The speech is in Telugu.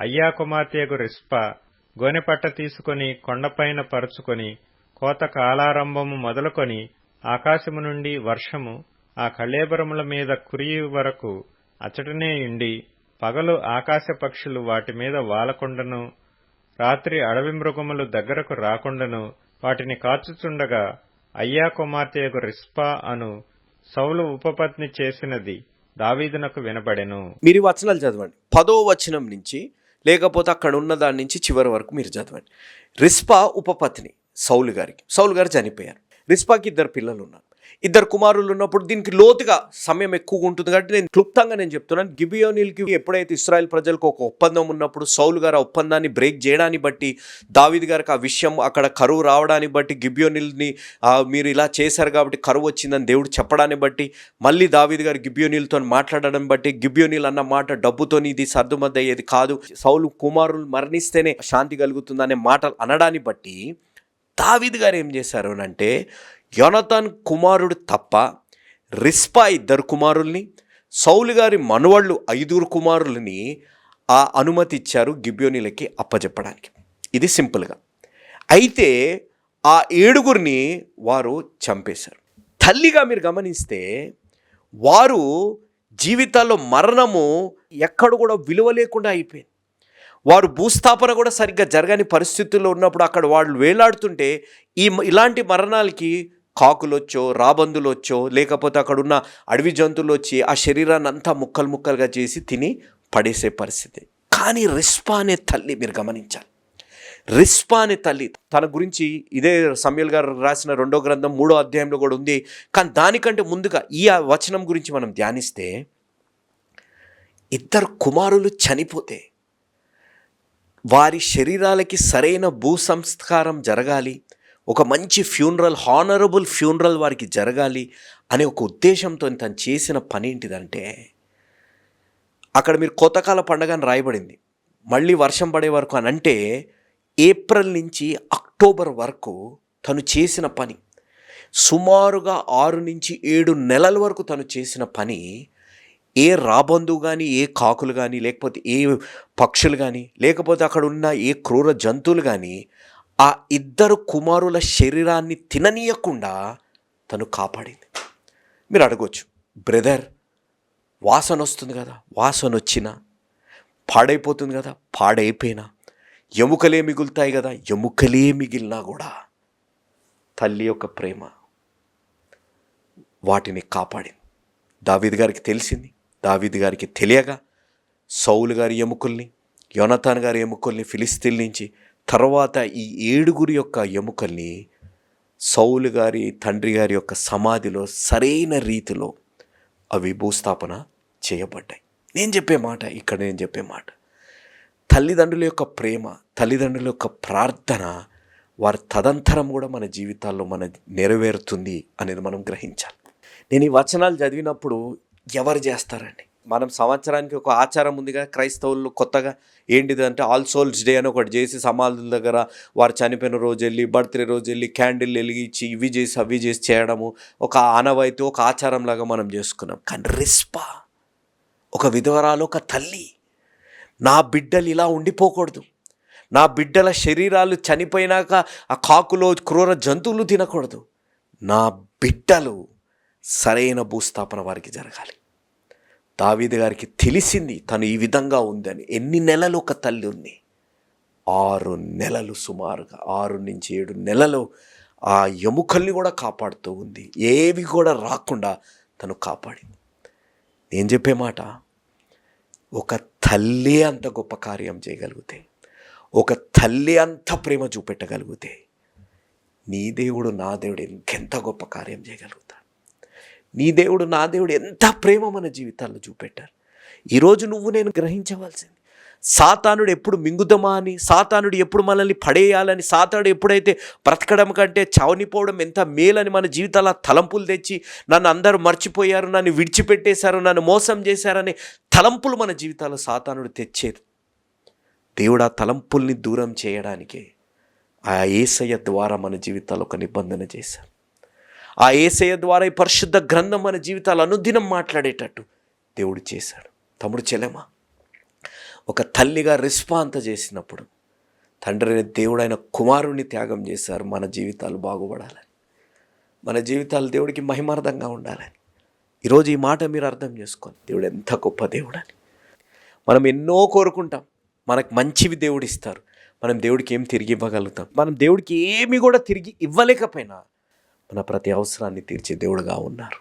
అయ్యా కుమార్తెయగు రిస్ప గోనెపట్ట తీసుకొని కొండపైన పరుచుకొని కోత కాలారంభము మొదలుకొని ఆకాశము నుండి వర్షము ఆ కళేబరముల మీద కురియు వరకు అచటనే ఉండి పగలు ఆకాశ పక్షులు వాటి మీద వాలకుండను రాత్రి అడవి మృగములు దగ్గరకు రాకుండను వాటిని కాచుచుండగా అయ్యా కుమార్తెయగు రిస్పా అను సౌలు ఉపపత్ని చేసినది దావీదునకు వినబడెను. మీరు వచనాలు చదవండి. పదో వచనం నుంచి లేకపోతే అక్కడ ఉన్న దాని నుంచి చివరి వరకు మీరు చదవండి. రిస్పా ఉపపత్ని సౌలు గారికి. సౌలు గారు చనిపోయారు. రిస్పాకి ఇద్దరు పిల్లలు ఉన్నారు. ఇద్దరు కుమారులు ఉన్నప్పుడు దీనికి లోతుగా సమయం ఎక్కువగా ఉంటుంది కాబట్టి నేను క్లుప్తంగా నేను చెప్తున్నాను. గిబియోనిల్కి ఎప్పుడైతే ఇస్రాయల్ ప్రజలకు ఒక ఒప్పందం ఉన్నప్పుడు సౌలు గారు ఆ ఒప్పందాన్ని బ్రేక్ చేయడాన్ని బట్టి దావిద్ గారికి ఆ విషయం అక్కడ కరువు రావడాన్ని బట్టి గిబియోనిల్ని మీరు ఇలా చేశారు కాబట్టి కరువు వచ్చిందని దేవుడు చెప్పడాన్ని బట్టి మళ్ళీ దావిద్ గారు గిబియోనిల్తో మాట్లాడడం బట్టి గిబియోనిల్ అన్న మాట డబ్బుతోని ఇది సర్దుమద్ద అయ్యేది కాదు. సౌలు కుమారులు మరణిస్తేనే శాంతి కలుగుతుందనే మాటలు అనడాన్ని బట్టి దావిద్ గారు ఏం చేశారు అని అంటే యోనతాన్ కుమారుడు తప్ప రిస్పా ఇద్దరు కుమారుల్ని సౌలు గారి మనవళ్ళు ఐదుగురు కుమారులని ఆ అనుమతి ఇచ్చారు గిబ్యోనీలకి అప్పచెప్పడానికి ఇది సింపుల్గా. అయితే ఆ ఏడుగురిని వారు చంపేశారు. తల్లిగా మీరు గమనిస్తే వారు జీవితాల్లో మరణము ఎక్కడ కూడా విలువ లేకుండా అయిపోయింది. వారు భూస్థాపన కూడా సరిగ్గా జరగని పరిస్థితుల్లో ఉన్నప్పుడు అక్కడ వాళ్ళు వేలాడుతుంటే ఈ ఇలాంటి మరణాలకి కాకులొచ్చో రాబందులొచ్చో లేకపోతే అక్కడున్న అడవి జంతువులు వచ్చి ఆ శరీరాన్ని అంతా ముక్కలు ముక్కలుగా చేసి తిని పడేసే పరిస్థితి. కానీ రిస్పా అనే తల్లి మీరు గమనించాలి. రిస్పా అనే తల్లి తన గురించి ఇదే సమయల్ గారు రాసిన రెండో గ్రంథం మూడో అధ్యాయంలో కూడా ఉంది. కానీ దానికంటే ముందుగా ఈ వచనం గురించి మనం ధ్యానిస్తే ఇద్దరు కుమారులు చనిపోతే వారి శరీరాలకి సరైన భూ సంస్కారం జరగాలి ఒక మంచి ఫ్యూనరల్ హానరబుల్ ఫ్యూనరల్ వారికి జరగాలి అనే ఒక ఉద్దేశంతో తను చేసిన పని ఏంటిదంటే అక్కడ మీరు కొత్తకాల పండగ అని రాయబడింది. మళ్ళీ వర్షం పడే వరకు అని అంటే ఏప్రిల్ నుంచి అక్టోబర్ వరకు తను చేసిన పని సుమారుగా ఆరు నుంచి ఏడు నెలల వరకు తను చేసిన పని ఏ రాబందు కానీ ఏ కాకులు కానీ లేకపోతే ఏ పక్షులు కానీ లేకపోతే అక్కడ ఉన్న ఏ క్రూర జంతువులు కానీ ఆ ఇద్దరు కుమారుల శరీరాన్ని తిననీయకుండా తను కాపాడింది. మీరు అడగొచ్చు బ్రదర్ వాసన వస్తుంది కదా వాసన వచ్చినా పాడైపోతుంది కదా పాడైపోయినా ఎముకలే మిగులుతాయి కదా ఎముకలే మిగిలినా కూడా తల్లి యొక్క ప్రేమ వాటిని కాపాడింది. దావీద్ గారికి తెలిసింది దావీద్ గారికి తెలియగా సౌలు గారి ఎముకల్ని యోనతాన్ గారి ఎముకల్ని ఫిలిస్తీన్ నుంచి తర్వాత ఈ ఏడుగురి యొక్క ఎముకల్ని సౌలు గారి తండ్రి గారి యొక్క సమాధిలో సరైన రీతిలో అవి భూస్థాపన చేయబడ్డాయి. నేను చెప్పే మాట ఇక్కడ నేను చెప్పే మాట. తల్లిదండ్రుల యొక్క ప్రేమ తల్లిదండ్రుల యొక్క ప్రార్థన వారి తదంతరం కూడా మన జీవితాల్లో మన నెరవేరుతుంది అనేది మనం గ్రహించాలి. నేను ఈ వచనాలు చదివినప్పుడు ఎవరు చేస్తారండి? మనం సంవత్సరానికి ఒక ఆచారం ఉందిగా క్రైస్తవులు కొత్తగా ఏంటిది అంటే ఆల్ సోల్స్ డే అని ఒకటి చేసి సమాధుల దగ్గర వారు చనిపోయిన రోజు వెళ్ళి బర్త్డే రోజు వెళ్ళి క్యాండిల్ వెలిగించి ఇవి చేసి అవి చేసి చేయడము ఒక ఆనవాయితీ ఒక ఆచారంలాగా మనం చేసుకున్నాం. కానీ రిస్పా ఒక విధవరాలు ఒక తల్లి నా బిడ్డలు ఇలా ఉండిపోకూడదు. నా బిడ్డల శరీరాలు చనిపోయినాక ఆ కాకులో క్రూర జంతువులు తినకూడదు. నా బిడ్డలు సరైన భూస్థాపన వారికి జరగాలి. దావీదు గారికి తెలిసింది తను ఈ విధంగా ఉందని. ఎన్ని నెలలు ఒక తల్లి ఉంది? ఆరు నెలలు సుమారుగా ఆరు నుంచి ఏడు నెలలు ఆ ఎముకల్ని కూడా కాపాడుతూ ఉంది. ఏవి కూడా రాకుండా తను కాపాడింది. నేను చెప్పే మాట ఒక తల్లి అంత గొప్ప కార్యం చేయగలిగితే ఒక తల్లి అంత ప్రేమ చూపెట్టగలిగితే నీ దేవుడు నా దేవుడు ఇంకెంత గొప్ప కార్యం చేయగలుగుతాడు? నీ దేవుడు నా దేవుడు ఎంత ప్రేమ మన జీవితాల్లో చూపెట్టారు. ఈరోజు నువ్వు నేను గ్రహించవలసింది. సాతానుడు ఎప్పుడు మింగుదమా అని సాతానుడు ఎప్పుడు మనల్ని పడేయాలని సాతానుడు ఎప్పుడైతే బ్రతకడం కంటే చవనిపోవడం ఎంత మేలని మన జీవితాల తలంపులు తెచ్చి నన్ను అందరూ మర్చిపోయారు నన్ను విడిచిపెట్టేశారు నన్ను మోసం చేశారని తలంపులు మన జీవితాల్లో సాతానుడు తెచ్చేది. దేవుడు ఆ తలంపుల్ని దూరం చేయడానికే ఆ ఏసయ్య ద్వారా మన జీవితాలు ఒక నిబంధన చేశారు. ఆ ఏసయ ద్వారా ఈ పరిశుద్ధ గ్రంథం మన జీవితాలు అనుదినం మాట్లాడేటట్టు దేవుడు చేశాడు. తమ్ముడు చెలమా ఒక తల్లిగా రెస్పాంత చేసినప్పుడు తండ్రి దేవుడైన కుమారుణ్ణి త్యాగం చేశారు. మన జీవితాలు బాగుపడాలని మన జీవితాలు దేవుడికి మహిమార్థంగా ఉండాలని. ఈరోజు ఈ మాట మీరు అర్థం చేసుకోండి. దేవుడు ఎంత గొప్ప దేవుడని. మనం ఎన్నో కోరుకుంటాం. మనకు మంచివి దేవుడు ఇస్తారు. మనం దేవుడికి ఏం తిరిగి ఇవ్వగలుగుతాం? మనం దేవుడికి ఏమి కూడా తిరిగి ఇవ్వలేకపోయినా మన ప్రతి అవసరాన్ని తీర్చే దేవుడుగా ఉన్నారు.